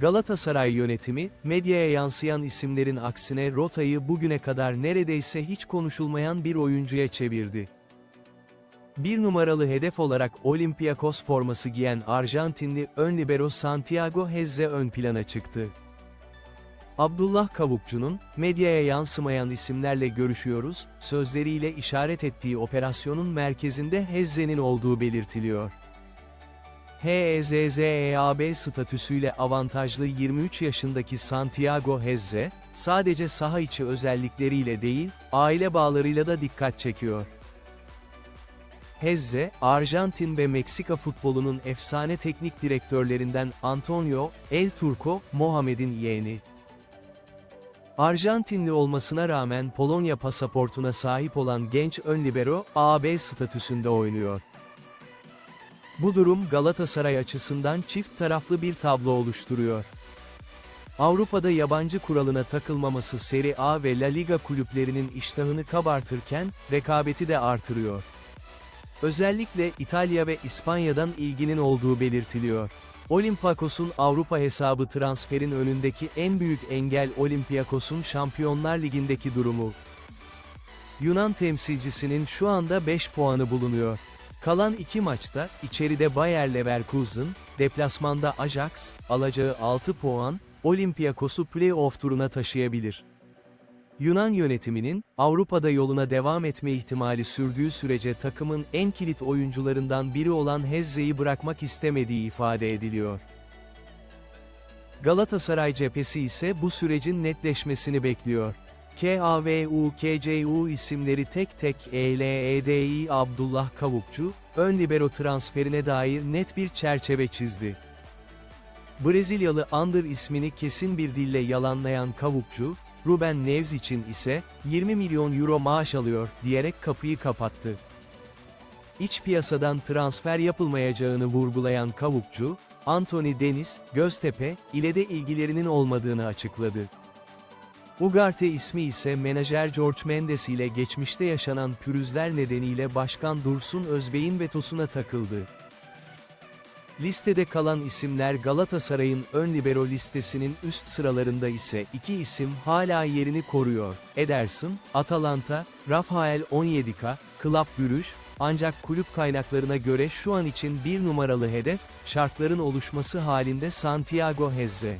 Galatasaray yönetimi, medyaya yansıyan isimlerin aksine rotayı bugüne kadar neredeyse hiç konuşulmayan bir oyuncuya çevirdi. Bir numaralı hedef olarak Olympiakos forması giyen Arjantinli ön libero Santiago Hezze ön plana çıktı. Abdullah Kavukçu'nun, medyaya yansımayan isimlerle görüşüyoruz, sözleriyle işaret ettiği operasyonun merkezinde Hezze'nin olduğu belirtiliyor. HEZZEAB statüsüyle avantajlı 23 yaşındaki Santiago Hezze, sadece saha içi özellikleriyle değil, aile bağlarıyla da dikkat çekiyor. Hezze, Arjantin ve Meksika futbolunun efsane teknik direktörlerinden Antonio, El Turco, Mohamed'in yeğeni. Arjantinli olmasına rağmen Polonya pasaportuna sahip olan genç ön libero, AB statüsünde oynuyor. Bu durum Galatasaray açısından çift taraflı bir tablo oluşturuyor. Avrupa'da yabancı kuralına takılmaması Serie A ve La Liga kulüplerinin iştahını kabartırken, rekabeti de artırıyor. Özellikle İtalya ve İspanya'dan ilginin olduğu belirtiliyor. Olympiakos'un Avrupa hesabı transferin önündeki en büyük engel Olympiakos'un Şampiyonlar Ligi'ndeki durumu. Yunan temsilcisinin şu anda 5 puanı bulunuyor. Kalan iki maçta, içeride Bayer Leverkusen, deplasmanda Ajax, alacağı 6 puan, Olympiakos'u play-off turuna taşıyabilir. Yunan yönetiminin, Avrupa'da yoluna devam etme ihtimali sürdüğü sürece takımın en kilit oyuncularından biri olan Hezze'yi bırakmak istemediği ifade ediliyor. Galatasaray cephesi ise bu sürecin netleşmesini bekliyor. KAVU KCU isimleri tek tek ELEDİ Abdullah Kavukçu, ön libero transferine dair net bir çerçeve çizdi. Brezilyalı Under ismini kesin bir dille yalanlayan Kavukçu, Ruben Neves için ise 20 milyon euro maaş alıyor diyerek kapıyı kapattı. İç piyasadan transfer yapılmayacağını vurgulayan Kavukçu, Anthony Deniz, Göztepe ile de ilgilerinin olmadığını açıkladı. Ugarte ismi ise menajer George Mendes ile geçmişte yaşanan pürüzler nedeniyle Başkan Dursun Özbey'in vetosuna takıldı. Listede kalan isimler Galatasaray'ın ön libero listesinin üst sıralarında ise iki isim hala yerini koruyor. Ederson, Atalanta, Rafael Onyedika, Club Brugge, ancak kulüp kaynaklarına göre şu an için bir numaralı hedef, şartların oluşması halinde Santiago Hezze.